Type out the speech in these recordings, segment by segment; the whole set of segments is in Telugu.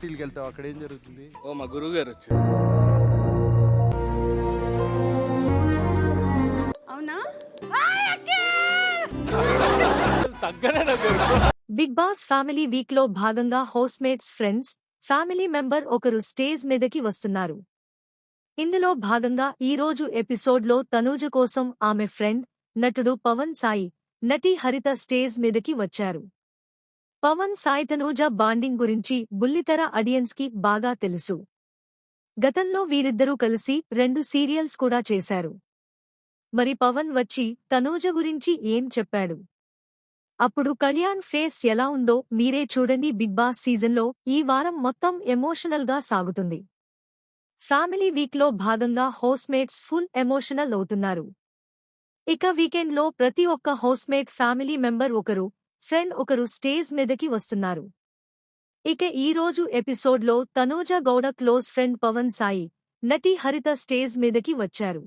పార్టీలకు వెళ్తావు అక్కడ ఏం జరుగుతుంది? ఓ మా గురువు గారు వచ్చారు. అవునా? తగ్గనే నా గురు బిగ్ బాస్ ఫ్యామిలీ వీక్లో భాగంగా హౌస్మేట్స్ ఫ్రెండ్స్ ఫ్యామిలీ మెంబర్ ఒకరు స్టేజ్ మీదకి వస్తున్నారు. ఇందులో భాగంగా ఈ రోజు ఎపిసోడ్లో తనూజ కోసం ఆమె ఫ్రెండ్ నటుడు పవన్ సాయి నటి హరిత స్టేజ్ మీదకి వచ్చారు. పవన్ సాయితనూజ బాండింగ్ గురించి బుల్లితెర ఆడియన్స్కి బాగా తెలుసు. గతంలో వీరిద్దరూ కలిసి రెండు సీరియల్స్ కూడా చేశారు. మరి పవన్ వచ్చి తనూజ గురించి ఏం చెప్పాడు? అప్పుడు కళ్యాణ్ ఫేస్ ఎలా ఉందో మీరే చూడండి బిగ్ బాస్ సీజన్లో ఈ వారం మొత్తం ఎమోషనల్గా సాగుతుంది. ఫ్యామిలీ వీక్లో భాగంగా హౌస్మేట్స్ ఫుల్ ఎమోషనల్ అవుతున్నారు. ఇక వీకెండ్లో ప్రతి ఒక్క హౌస్మేట్ ఫ్యామిలీ మెంబర్ ఒకరు ఫ్రెండ్ ఒకరు స్టేజ్ మీదకి వస్తున్నారు. ఇక ఈ రోజు ఎపిసోడ్లో తనూజ గౌడ క్లోజ్ ఫ్రెండ్ పవన్ సాయి నటి హరిత స్టేజ్ మీదకి వచ్చారు.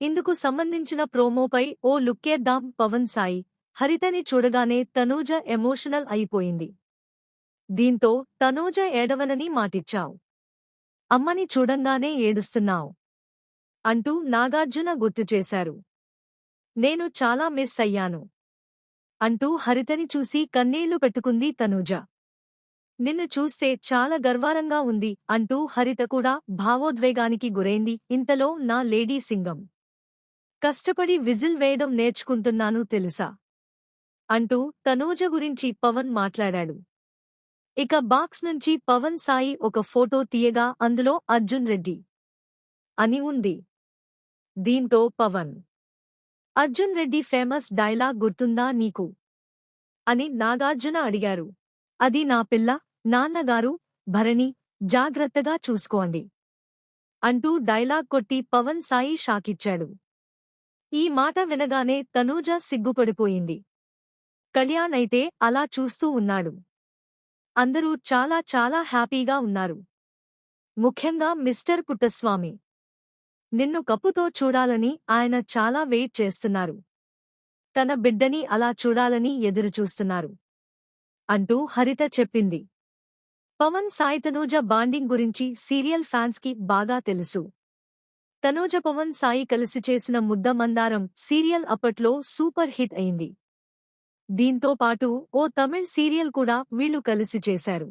ఇందుకు సంబంధించిన ప్రోమోపై ఓ లుక్కేద్దాం పవన్ సాయి హరితని చూడగానే తనూజ ఎమోషనల్ అయిపోయింది. దీంతో తనూజ ఏడవనని మాటిచ్చావు. అమ్మని చూడంగానే ఏడుస్తున్నావు అంటూ నాగార్జున గుర్తు చేశారు. నేను చాలా మిస్ అయ్యాను. అంటూ హరితని చూసి కన్నీళ్ళు పెట్టుకుంది తనూజ. నిన్ను చూస్తే చాలా గర్వారంగా ఉంది అంటూ హరిత కూడా భావోద్వేగానికి గురైంది. ఇంతలో నా లేడీ సింగం. కష్టపడి విజిల్ వేయడం నేర్చుకుంటున్నాను తెలుసా? అంటూ తనూజ గురించి పవన్ మాట్లాడాడు. ఇక బాక్స్ నుంచి పవన్ సాయి ఒక ఫోటో తీయగా అందులో అర్జున్ రెడ్డి అని ఉంది. దీంతో పవన్ అర్జున్ రెడ్డి ఫేమస్ డైలాగ్ గుర్తుందా నీకు? అని నాగార్జున అడిగారు. అది నా పిల్ల నాన్నగారు భరణి జాగ్రత్తగా చూసుకోండి అంటూ డైలాగ్ కొట్టి పవన్ సాయి షాకిచ్చాడు. ఈ మాట వినగానే తనూజ సిగ్గుపడిపోయింది. కళ్యాణ్ అయితే అలా చూస్తూ ఉన్నాడు. అందరూ చాలా చాలా హ్యాపీగా ఉన్నారు. ముఖ్యంగా మిస్టర్ పుట్టస్వామి. నిన్ను కప్పుతో చూడాలని ఆయన చాలా వెయిట్ చేస్తున్నారు. తన బిడ్డని అలా చూడాలని ఎదురుచూస్తున్నారు. అంటూ హరిత చెప్పింది. పవన్ సాయి తనూజ బాండింగ్ గురించి సీరియల్ ఫ్యాన్స్కి బాగా తెలుసు. తనూజ పవన్ సాయి కలిసి చేసిన ముద్ద మందారం సీరియల్ అప్పట్లో సూపర్ హిట్ అయింది. దీంతో పాటు ఓ తమిళ్ సీరియల్ కూడా వీళ్ళు కలిసి చేశారు.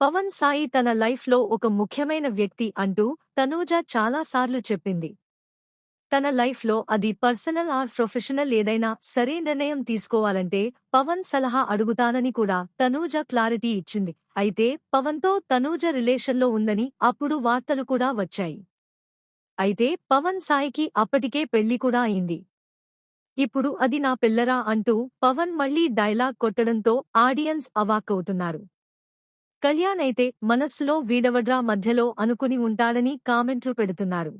పవన్ సాయి తన లైఫ్లో ఒక ముఖ్యమైన వ్యక్తి అంటూ తనూజ చాలాసార్లు చెప్పింది. తన లైఫ్లో అది పర్సనల్ ఆర్ ప్రొఫెషనల్ ఏదైనా సరే నిర్ణయం తీసుకోవాలంటే పవన్ సలహా అడుగుతానని కూడా తనూజ క్లారిటీ ఇచ్చింది. అయితే పవన్తో తనూజ రిలేషన్లో ఉందని అప్పుడు వార్తలు కూడా వచ్చాయి. అయితే పవన్ సాయికి అప్పటికే పెళ్ళి కూడా అయింది. ఇప్పుడు అది నా పిల్లరా అంటూ పవన్ మళ్ళీ డైలాగ్ కొట్టడంతో ఆడియన్స్ అవాక్కవుతున్నారు కళ్యాణ్ అయితే మనస్సులో వీడవడ్రా మధ్యలో అనుకుని ఉంటాడని కామెంట్లు పెడుతున్నారు.